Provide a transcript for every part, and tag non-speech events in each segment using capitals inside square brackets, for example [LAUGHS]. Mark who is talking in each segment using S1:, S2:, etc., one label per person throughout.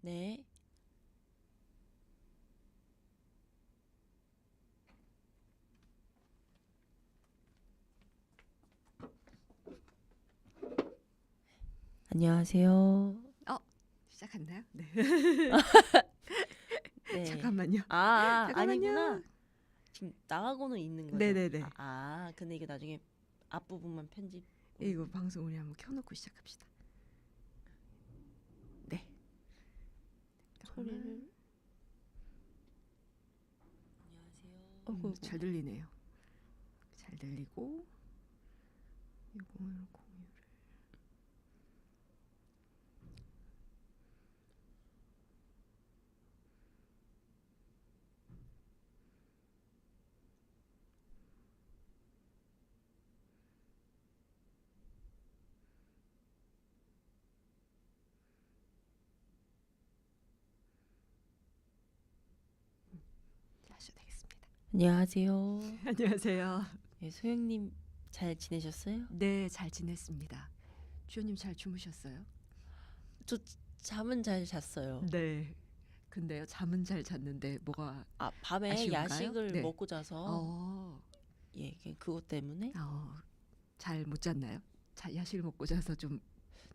S1: 네. 안녕하세요.
S2: 시작했나요? 네. [LAUGHS]
S1: 네.
S2: 잠깐만요.
S1: 아, 아
S2: 잠깐만요.
S1: 아니구나. 지금 나가고는 있는 거죠.
S2: 네네네.
S1: 아, 아, 근데 이게 나중에 앞부분만 편집.
S2: 이거 방송 우리 한번 켜놓고 시작합시다. 네.
S1: 소리를. 안녕하세요.
S2: 음, 잘 들리네요. 잘 들리고 이걸 공유를 음, 하셔도 되겠습니다.
S1: 안녕하세요. [LAUGHS]
S2: 안녕하세요.
S1: 네, 소영님 잘 지내셨어요?
S2: 네, 잘 지냈습니다. 주호님 잘 주무셨어요?
S1: 잠은 잘 잤어요.
S2: 네. 근데요, 잠은 잘 잤는데 뭐가
S1: 아 밤에
S2: 아쉬운가요?
S1: 야식을
S2: 네.
S1: 먹고 자서
S2: 어,
S1: 예 그- 그것 때문에
S2: 어 잘 못 잤나요? 자, 야식 먹고 자서 좀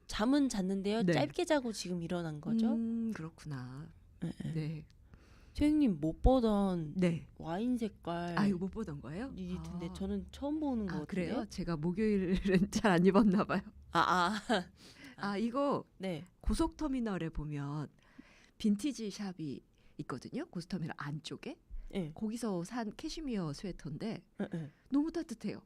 S1: 잠은 잤는데요.
S2: 네.
S1: 짧게 자고 지금 일어난 거죠.
S2: 음, 그렇구나.
S1: 예, 예.
S2: 네.
S1: 소영님 못 보던
S2: 네.
S1: 와인 색깔
S2: 아, 이거 못 보던 거예요?
S1: 니트인데
S2: 아.
S1: 저는 처음 보는 거
S2: 아,
S1: 같은데요.
S2: 그래요? 제가 목요일은 [LAUGHS] 잘 안 입었나 봐요.
S1: 아, 아,
S2: 아, 이거
S1: 네.
S2: 고속터미널에 보면 빈티지 샵이 있거든요. 고속터미널 안쪽에.
S1: 예.
S2: 거기서 산 캐시미어 스웨터인데
S1: 예, 예.
S2: 너무 따뜻해요.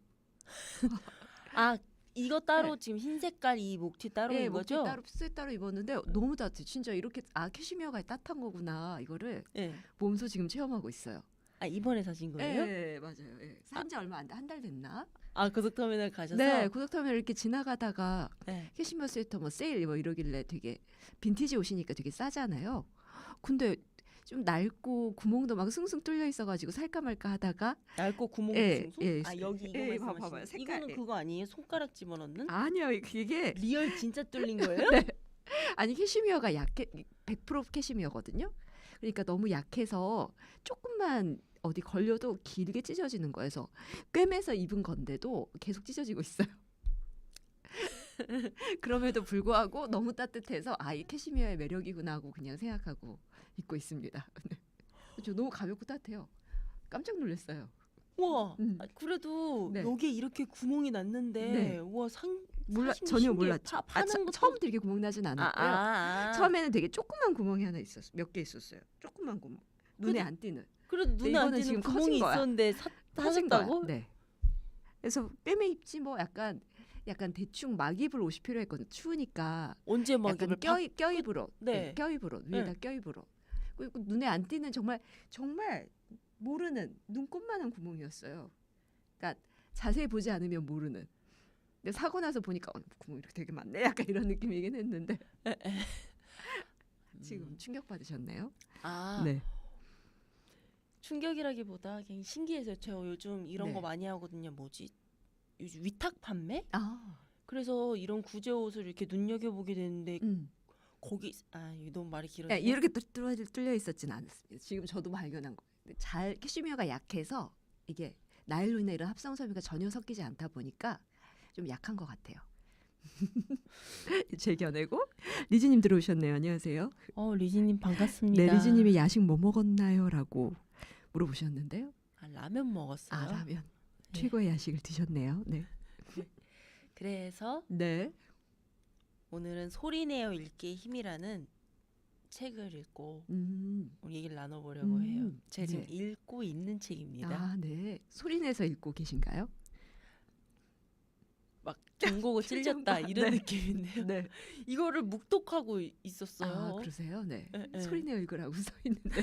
S1: 아, 이거 따로 지금 흰 색깔 이 목티 따로
S2: 네,
S1: 인
S2: 목티
S1: 거죠?
S2: 따로 스웨 따로 입었는데 너무 따뜻해. 진짜 이렇게 아 캐시미어가 따뜻한 거구나. 이거를
S1: 예.
S2: 몸소 지금 체험하고 있어요.
S1: 아, 이번에 사신 거예요?
S2: 네, 맞아요. 예. 산지 얼마 안 돼. 한달 됐나?
S1: 아, 고속터미널 가셔서
S2: 네, 고속터미널 이렇게 지나가다가
S1: 네.
S2: 캐시미어 스웨터 뭐 세일 뭐 이러길래 되게 빈티지 옷이니까 되게 싸잖아요. 근데 좀 낡고 구멍도 막 숭숭 뚫려 있어가지고 살까 말까 하다가
S1: 얇고 구멍
S2: 예,
S1: 숭숭?
S2: 예.
S1: 아, 여기 이거
S2: 예, 봐봐,
S1: 말씀하시는
S2: 봐봐요. 색깔,
S1: 이거는
S2: 예.
S1: 그거 아니에요? 손가락 집어넣는?
S2: 아니요 이게
S1: 리얼 진짜 뚫린 [LAUGHS] 거예요?
S2: 네. 아니 캐시미어가 약해 100% 캐시미어거든요. 그러니까 너무 약해서 조금만 어디 걸려도 길게 찢어지는 거여서 꿰매서 입은 건데도 계속 찢어지고 있어요. [LAUGHS] 그럼에도 불구하고 너무 따뜻해서 아이 캐시미어의 매력이구나 하고 그냥 생각하고 입고 있습니다. [LAUGHS] 네. 저 너무 가볍고 따뜻해요. 깜짝 놀랐어요.
S1: 우와.
S2: 음.
S1: 아, 그래도
S2: 네.
S1: 여기에 이렇게 구멍이 났는데
S2: 네.
S1: 우와 상
S2: 몰라 전혀. 몰랐죠.
S1: 파,
S2: 아,
S1: 것도
S2: 처음부터 이렇게 구멍 나진
S1: 아,
S2: 않았고요.
S1: 아, 아.
S2: 처음에는 되게 조그만 구멍이 하나 있었어. 몇개 있었어요. 조그만 구멍. 눈에
S1: 그래도-
S2: 안 띄는.
S1: 그래도 눈에 안 띄는
S2: 지금
S1: 구멍이. 있었는데 사. 사셨다고?
S2: 네. 그래서 꿰매 입지 뭐 약간 약간 대충 막 입을 옷이 필요했거든. 추우니까
S1: 언제 막
S2: 약간
S1: 이걸
S2: 껴 껴입으로.
S1: 네.
S2: 네. 껴입으로 위에다 껴입으로. 눈에 안 띄는 정말 정말 모르는 눈곱만한 구멍이었어요. 그러니까 자세히 보지 않으면 모르는. 근데 사고 나서 보니까 어, 구멍 이렇게 되게 많네. 약간 이런 느낌이긴 했는데 [LAUGHS] 지금
S1: 음.
S2: 충격 받으셨네요.
S1: 아
S2: 네.
S1: 충격이라기보다 그냥 신기해서 저 요즘 이런
S2: 네.
S1: 거 많이 하거든요. 뭐지? 요즘 위탁 판매?
S2: 아.
S1: 그래서 이런 구제 옷을 이렇게 눈여겨 보게 되는데
S2: 음.
S1: 거기 아 너무 말이 길어서
S2: 야, 이렇게 뚫- 뚫려, 뚫려 있었진 않았습니다. 지금 저도 발견한. 근데 잘 캐시미어가 약해서 이게 나일론이나 이런 합성 섬유가 전혀 섞이지 않다 보니까 좀 약한 것 같아요. [LAUGHS] 제 견해고 리즈님 들어오셨네요. 안녕하세요.
S1: 어 리지님 반갑습니다.
S2: 네, 리즈님이 야식 뭐 먹었나요?라고 물어보셨는데요.
S1: 아, 라면 먹었어요.
S2: 아 라면
S1: 네.
S2: 최고의 야식을 드셨네요. 네, [LAUGHS]
S1: 그래서
S2: 네,
S1: 오늘은 소리내어 읽기의 힘이라는 책을 읽고
S2: 음,
S1: 얘기를 나눠보려고
S2: 음,
S1: 해요. 제가 지금
S2: 네.
S1: 읽고 있는 책입니다.
S2: 아, 네. 소리 내서 읽고 계신가요?
S1: 막 경고고 [LAUGHS] 찔렸다. 이런
S2: 네.
S1: 느낌인데요.
S2: 네.
S1: 이거를 묵독하고 있었어요.
S2: 아, 그러세요? 네.
S1: 예, 예.
S2: 소리 내어 읽으라고 [LAUGHS] 써 있는데.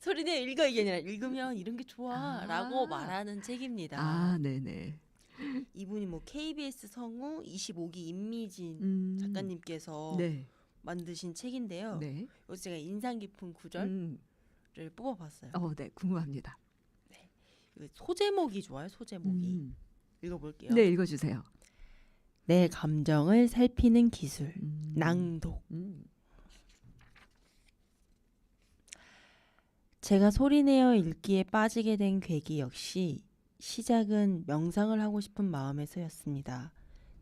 S1: 소리내어 읽어 이게 아니라 읽으면 이런 게 좋아라고
S2: 아.
S1: 말하는 책입니다.
S2: 아, 네, 네.
S1: 이분이 뭐 KBS 성우 25기 임미진
S2: 음,
S1: 작가님께서
S2: 네,
S1: 만드신 책인데요.
S2: 네.
S1: 여기서 제가 인상 깊은 구절을
S2: 음,
S1: 뽑아봤어요.
S2: 어, 네, 궁금합니다.
S1: 그 소제목이 좋아요. 소제목이
S2: 음.
S1: 읽어볼게요.
S2: 네, 읽어주세요.
S1: 내 감정을 살피는 기술
S2: 음.
S1: 낭독.
S2: 음.
S1: 제가 소리내어 읽기에 빠지게 된 계기 역시 시작은 명상을 하고 싶은 마음에서였습니다.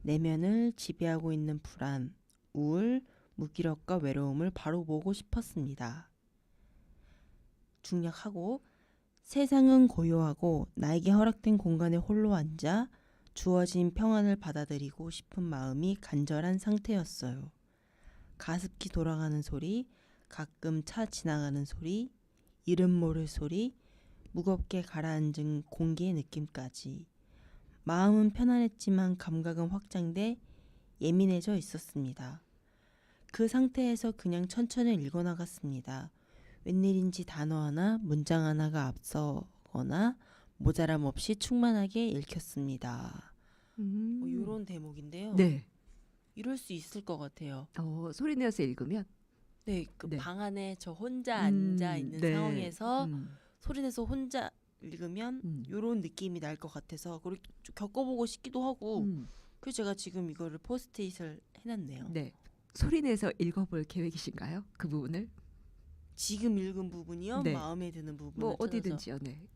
S1: 내면을 지배하고 있는 불안, 우울, 무기력과 외로움을 바로 보고 싶었습니다. 중략하고 세상은 고요하고 나에게 허락된 공간에 홀로 앉아 주어진 평안을 받아들이고 싶은 마음이 간절한 상태였어요. 가습기 돌아가는 소리, 가끔 차 지나가는 소리, 이름 모를 소리, 무겁게 가라앉은 공기의 느낌까지. 마음은 편안했지만 감각은 확장돼 예민해져 있었습니다. 그 상태에서 그냥 천천히 읽어나갔습니다. 웬일인지 단어 하나, 문장 하나가 앞서거나 모자람 없이 충만하게 읽혔습니다.
S2: 음.
S1: 뭐 이런 대목인데요.
S2: 네.
S1: 이럴 수 있을 것 같아요.
S2: 어, 소리 내어서 읽으면
S1: 네, 그
S2: 네.
S1: 방 안에 저 혼자
S2: 음,
S1: 앉아 있는
S2: 네.
S1: 상황에서
S2: 음,
S1: 소리내서 혼자 읽으면
S2: 음.
S1: 이런 느낌이 날 것 같아서 좀 겪어보고 싶기도 하고
S2: 음.
S1: 그래서 제가 지금 이거를 포스트잇을 해놨네요.
S2: 네. 소리 내서 읽어볼 계획이신가요? 그 부분을?
S1: 지금 읽은 부분이요,
S2: 네.
S1: 마음에 드는 부분.
S2: 뭐 어디든지요. 네.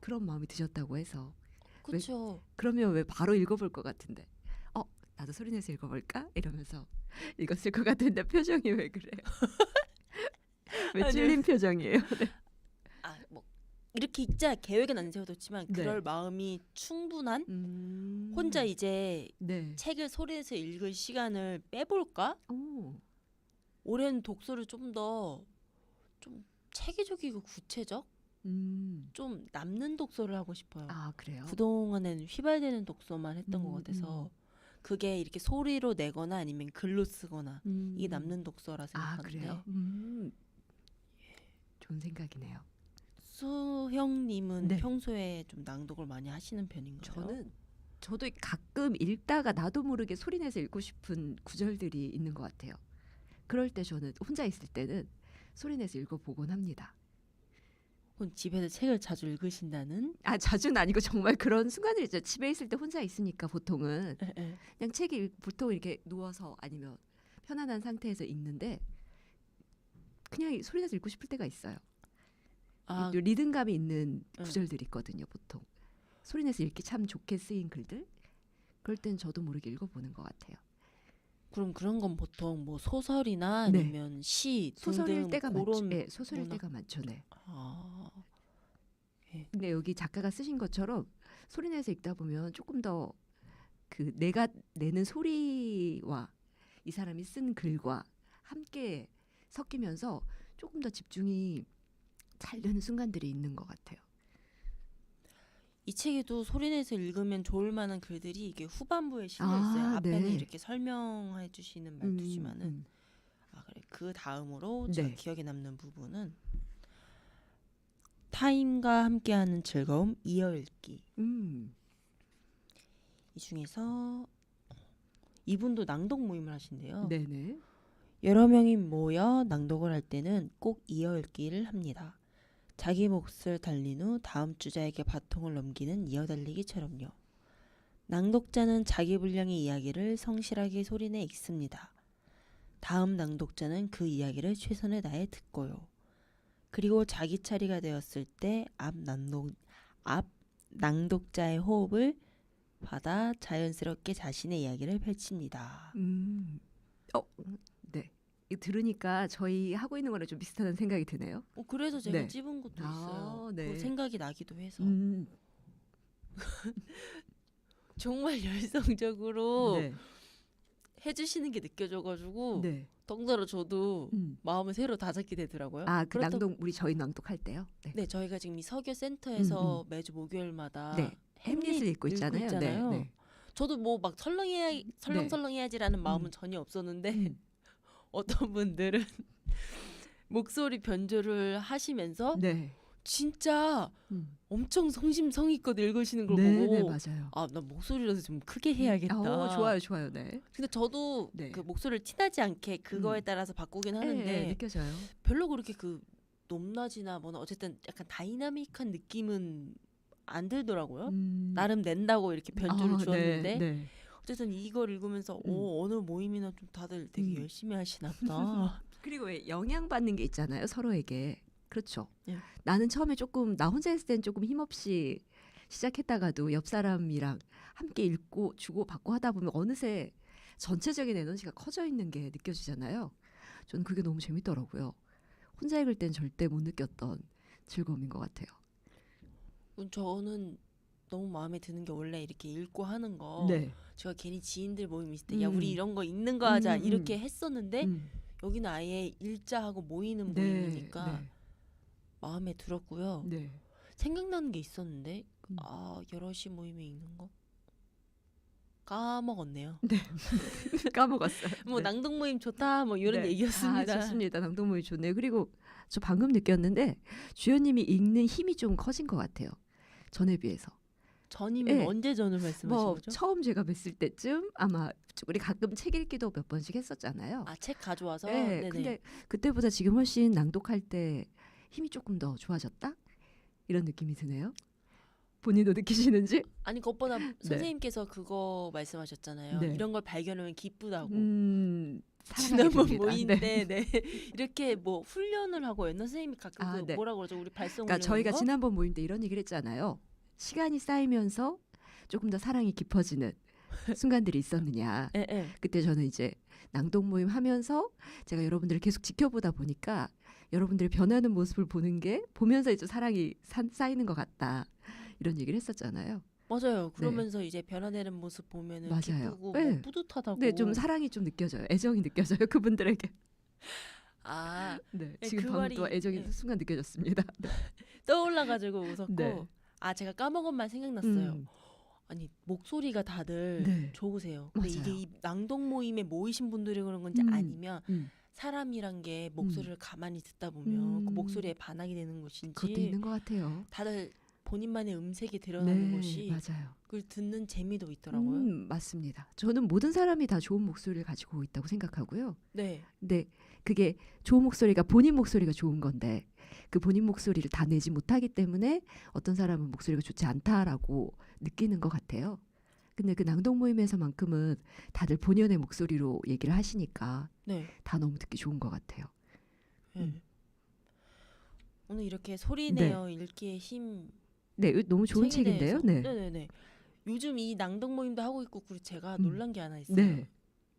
S2: 그런 마음이 드셨다고 해서
S1: 그렇죠.
S2: 그러면 왜 바로 읽어볼 것 같은데? 어, 나도 소리 내서 읽어볼까? 이러면서 [LAUGHS] 읽었을 것 같은데 표정이 왜 그래요? [LAUGHS] 왜. 찔린 표정이에요?
S1: 아, 뭐 이렇게 읽자 계획은 안 세워뒀지만
S2: 네.
S1: 그럴 마음이 충분한
S2: 음.
S1: 혼자 이제
S2: 네.
S1: 책을 소리내서 읽을 시간을 빼볼까?
S2: 오.
S1: 올해는 독서를 좀 더 좀 체계적이고 구체적,
S2: 음.
S1: 좀 남는 독서를 하고 싶어요.
S2: 아 그래요?
S1: 그동안에는 휘발되는 독서만 했던 것
S2: 음,
S1: 같아서 그게 이렇게 소리로 내거나 아니면 글로 쓰거나
S2: 음.
S1: 이게 남는 독서라
S2: 아
S1: 생각하는데
S2: 그래요? 음. 좋은 생각이네요.
S1: 수형님은
S2: 네.
S1: 평소에 좀 낭독을 많이 하시는 편인가요?
S2: 저는 저도 가끔 읽다가 나도 모르게 소리내서 읽고 싶은 구절들이 있는 것 같아요. 그럴 때 저는 혼자 있을 때는 소리내서 읽어보곤 합니다.
S1: 혹은 집에서 책을 자주 읽으신다는?
S2: 아 자주는 아니고 정말 그런 순간들이 있죠. 집에 있을 때 혼자 있으니까 보통은
S1: 예, 예.
S2: 그냥 책이 읽- 보통 이렇게 누워서 아니면 편안한 상태에서 읽는데 그냥 소리내서 읽고 싶을 때가 있어요.
S1: 아,
S2: 이 리듬감이 있는
S1: 응.
S2: 구절들이 있거든요. 보통 소리내서 읽기 참 좋게 쓰인 글들. 그럴 땐 저도 모르게 읽어보는 것 같아요.
S1: 그럼 그런 건 보통 뭐 소설이나
S2: 네.
S1: 아니면 시
S2: 소설일
S1: 등등
S2: 때가 많죠.
S1: 그런
S2: 네, 소설일
S1: 문학-
S2: 때가 많죠. 네.
S1: 아,
S2: 근데 여기 작가가 쓰신 것처럼 소리내서 읽다 보면 조금 더 그 내가 내는 소리와 이 사람이 쓴 글과 함께 섞이면서 조금 더 집중이 잘 되는 순간들이 있는 것 같아요.
S1: 이 책에도 소리내서 읽으면 좋을 만한 글들이 이게 후반부에 실려
S2: 아,
S1: 있어요. 앞에는
S2: 네.
S1: 이렇게 설명해 주시는 말투지만은
S2: 음,
S1: 아 그래 그 다음으로
S2: 네.
S1: 제가 기억에 남는 부분은 타인과 함께하는 즐거움 이어읽기
S2: 음.
S1: 이 중에서 이분도 낭독 모임을 하신대요.
S2: 네네.
S1: 여러 명이 모여 낭독을 할 때는 꼭 이어읽기를 합니다. 자기 몫을 달린 후 다음 주자에게 바통을 넘기는 이어달리기처럼요. 낭독자는 자기 분량의 이야기를 성실하게 소리내 읽습니다. 다음 낭독자는 그 이야기를 최선을 다해 듣고요. 그리고 자기 차례가 되었을 때 앞 낭독 앞 낭독자의 호흡을 받아 자연스럽게 자신의 이야기를 펼칩니다.
S2: 음. 어, 들으니까 저희 하고 있는 거랑 좀 비슷한 생각이 드네요.
S1: 어, 그래서 제가
S2: 네.
S1: 찝은 것도
S2: 아,
S1: 있어요.
S2: 네.
S1: 그 생각이 나기도 해서
S2: 음. [LAUGHS]
S1: 정말 열성적으로
S2: 네.
S1: 해주시는 게 느껴져가지고
S2: 네.
S1: 덩달아 저도
S2: 음.
S1: 마음을 새로 다잡게 되더라고요.
S2: 아, 그
S1: 그렇다-
S2: 낭독 우리 저희 낭독할 때요. 네.
S1: 네, 저희가 지금 이 서교 센터에서 매주 목요일마다
S2: 네. 햄릿을 읽고 있잖아요.
S1: 있잖아요.
S2: 네. 네.
S1: 저도 뭐 막 설렁해야 설렁설렁해야지라는 마음은 전혀 없었는데
S2: 음.
S1: 어떤 분들은 [LAUGHS] 목소리 변조를 하시면서
S2: 네.
S1: 진짜
S2: 음.
S1: 엄청 성심성의껏 읽으시는 걸
S2: 네,
S1: 보고
S2: 네, 맞아요.
S1: 아, 나 목소리라도 좀 크게 해야겠다.
S2: 어, 좋아요, 좋아요. 네.
S1: 근데 저도
S2: 네.
S1: 그 목소리를 티나지 않게 그거에
S2: 음.
S1: 따라서 바꾸긴
S2: 네,
S1: 하는데
S2: 네, 느껴져요.
S1: 별로 그렇게 그 높낮이나 뭐나 어쨌든 약간 다이나믹한 느낌은 안 들더라고요.
S2: 음.
S1: 나름 낸다고 이렇게 변주를
S2: 아,
S1: 주었는데
S2: 네, 네.
S1: 어쨌든 이걸 읽으면서
S2: 음.
S1: 오, 어느 모임이나 좀 다들 되게
S2: 음.
S1: 열심히 하시나 보다. [LAUGHS]
S2: 그리고 왜 영향 받는 게 있잖아요, 서로에게. 그렇죠.
S1: 예.
S2: 나는 처음에 조금 나 혼자 했을 땐 조금 힘없이 시작했다가도 옆 사람이랑 함께 읽고 주고 받고 하다 보면 어느새 전체적인 에너지가 커져 있는 게 느껴지잖아요. 저는 그게 너무 재밌더라고요. 혼자 읽을 땐 절대 못 느꼈던 즐거움인 것 같아요.
S1: 음, 저는 너무 마음에 드는 게 원래 이렇게 읽고 하는 거
S2: 네.
S1: 제가 괜히 지인들 모임 있을 때야
S2: 음.
S1: 우리 이런 거 읽는 거 하자
S2: 음, 음.
S1: 이렇게 했었는데
S2: 음.
S1: 여기는 아예 일자하고 모이는
S2: 네.
S1: 모임이니까 마음에 들었고요.
S2: 네. 네.
S1: 생각나는 게 있었는데
S2: 음.
S1: 아 여럿이 모임에 읽는 거 까먹었네요. [LAUGHS]
S2: 까먹었어요.
S1: 뭐
S2: 네.
S1: 낭독 모임 좋다 뭐 이런
S2: 네.
S1: 얘기였습니다.
S2: 아, 좋습니다. 낭독 모임 좋네요. 그리고 저 방금 느꼈는데 주연님이 읽는 힘이 좀 커진 것 같아요. 전에 비해서.
S1: 전이면
S2: 네.
S1: 언제 전을 말씀하신
S2: 뭐
S1: 거죠?
S2: 처음 제가 뵀을 때쯤 아마 우리 가끔 책 읽기도 몇 번씩 했었잖아요.
S1: 아 책 가져와서
S2: 네,
S1: 네네.
S2: 근데 그때보다 지금 훨씬 낭독할 때 힘이 조금 더 좋아졌다 이런 느낌이 드네요. 본인도 느끼시는지?
S1: 아니 그것보다 선생님께서 그거 말씀하셨잖아요.
S2: 네.
S1: 이런 걸 발견하면 기쁘다고.
S2: 음,
S1: 지난번 모임
S2: 됩니다.
S1: 때 네. [LAUGHS] 이렇게 뭐 훈련을 하고 였나 선생님이 가끔
S2: 아,
S1: 그
S2: 네.
S1: 뭐라 그러죠? 우리 발성
S2: 그러니까 저희가
S1: 거?
S2: 지난번 모임 때 이런 얘기를 했잖아요. 시간이 쌓이면서 조금 더 사랑이 깊어지는 [LAUGHS] 순간들이 있었느냐.
S1: 예, 예.
S2: 그때 저는 이제 낭독 모임 하면서 제가 여러분들을 계속 지켜보다 보니까 여러분들의 변하는 모습을 보는 게 보면서 이제 사랑이 산- 쌓이는 것 같다. 이런 얘기를 했었잖아요.
S1: 맞아요. 그러면서 이제 변화되는 모습 보면은
S2: 네. 맞아요.
S1: 기쁘고
S2: 네.
S1: 뭐 뿌듯하다고.
S2: 네, 좀 사랑이 좀 느껴져요. 애정이 느껴져요. 그분들에게.
S1: 아
S2: 네,
S1: 네,
S2: 지금
S1: 그
S2: 방금 또
S1: 말이-
S2: 애정이
S1: 네.
S2: 순간 느껴졌습니다. [LAUGHS] 네.
S1: 떠올라가지고 웃었고.
S2: 네.
S1: 아 제가 까먹은 말 생각났어요.
S2: 음,
S1: 아니 목소리가 다들
S2: 네.
S1: 좋으세요. 근데 이게
S2: 맞아요.
S1: 이 낭독 모임에 모이신 분들이 그런 건지
S2: 음.
S1: 아니면
S2: 음,
S1: 사람이란 게 목소리를 가만히 듣다 보면 그
S2: 음.
S1: 목소리에 반하게 되는 것인지
S2: 그것도 있는 것 같아요.
S1: 다들 본인만의 음색이 드러나는
S2: 네,
S1: 것이
S2: 맞아요.
S1: 그걸 듣는 재미도 있더라고요.
S2: 음, 맞습니다. 저는 모든 사람이 다 좋은 목소리를 가지고 있다고 생각하고요.
S1: 네.
S2: 근데 그게 좋은 목소리가 본인 목소리가 좋은 건데 그 본인 목소리를 다 내지 못하기 때문에 어떤 사람은 목소리가 좋지 않다라고 느끼는 것 같아요. 근데 그 낭독 모임에서만큼은 다들 본연의 목소리로 얘기를 하시니까
S1: 네.
S2: 다 너무 듣기 좋은 것 같아요.
S1: 네.
S2: 음.
S1: 오늘 이렇게 소리
S2: 네.
S1: 내어 읽기의 힘
S2: 네, 너무 좋은 책인데요. 네.
S1: 네네네. 요즘 이 낭독 모임도 하고 있고 그리고 제가
S2: 음.
S1: 놀란 게 하나 있어요.
S2: 네.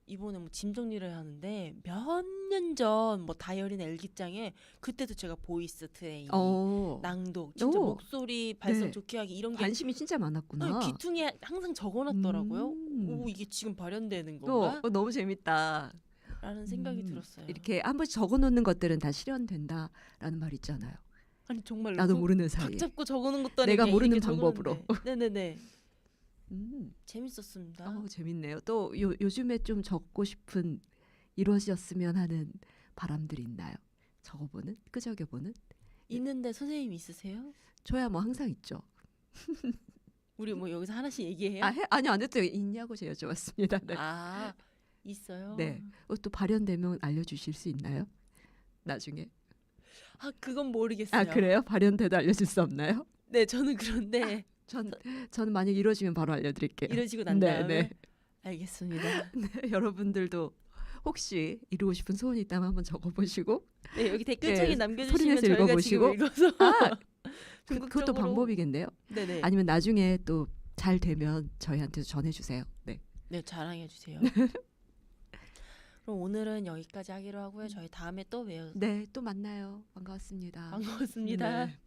S1: 이번에 뭐 짐 정리를 하는데 몇 년 전 뭐 다이어리나 일기장에 그때도 제가 보이스 트레이닝,
S2: 어.
S1: 낭독, 진짜
S2: 오.
S1: 목소리 발성
S2: 네.
S1: 좋게 하기 이런 게
S2: 관심이 진짜 많았구나.
S1: 네, 귀퉁이에 항상 적어놨더라고요.
S2: 음.
S1: 오 이게 지금 발현되는
S2: 또
S1: 건가?
S2: 어, 너무 재밌다.
S1: 라는 생각이
S2: 음,
S1: 들었어요.
S2: 이렇게 한 번씩 적어놓는 것들은 다 실현된다라는 말 있잖아요.
S1: 아니 정말
S2: 나도 모르는 사이에.
S1: 각 잡고 적어놓은 것도 아니고
S2: 내가
S1: 그냥
S2: 모르는
S1: 이렇게
S2: 방법으로.
S1: 네네네.
S2: 음.
S1: 재밌었습니다.
S2: 어, 재밌네요. 또 요, 요즘에 좀 적고 싶은 이루어졌으면 하는 바람들이 있나요? 적어보는, 끄적여보는.
S1: 있는데 선생님 있으세요?
S2: 저야 뭐 항상 있죠. [LAUGHS]
S1: 우리 뭐 여기서 하나씩 얘기해요?
S2: 아, 해, 아니 안 했어요. 있냐고 제가 여쭤봤습니다. 네.
S1: 아, 있어요.
S2: 네. 어, 또 발현되면 알려주실 수 있나요? 나중에.
S1: 아 그건 모르겠어요.
S2: 아 그래요? 발현돼도 알려줄 수 없나요?
S1: 네, 저는 그런데
S2: 전 저는 만약 이루어지면 바로 알려드릴게요.
S1: 이러시고 난
S2: 네,
S1: 다음에
S2: 네.
S1: 알겠습니다. [LAUGHS]
S2: 여러분들도 혹시 이루고 싶은 소원이 있다면 한번 적어보시고
S1: 네, 여기 댓글창에
S2: 네,
S1: 남겨주시면
S2: 소리내서
S1: 저희가
S2: 읽어보시고.
S1: 지금 읽어서
S2: 아 [LAUGHS] 그, 그것도
S1: 궁극적으로-
S2: 방법이겠네요.
S1: 네네.
S2: 아니면 나중에 또 잘 되면 저희한테 전해주세요. 네.
S1: 네, 자랑해 주세요. [LAUGHS] 그럼 오늘은 여기까지 하기로 하고요. 저희 다음에 또 봬요.
S2: 네, 또 만나요. 반가웠습니다.
S1: 반가웠습니다.
S2: 네.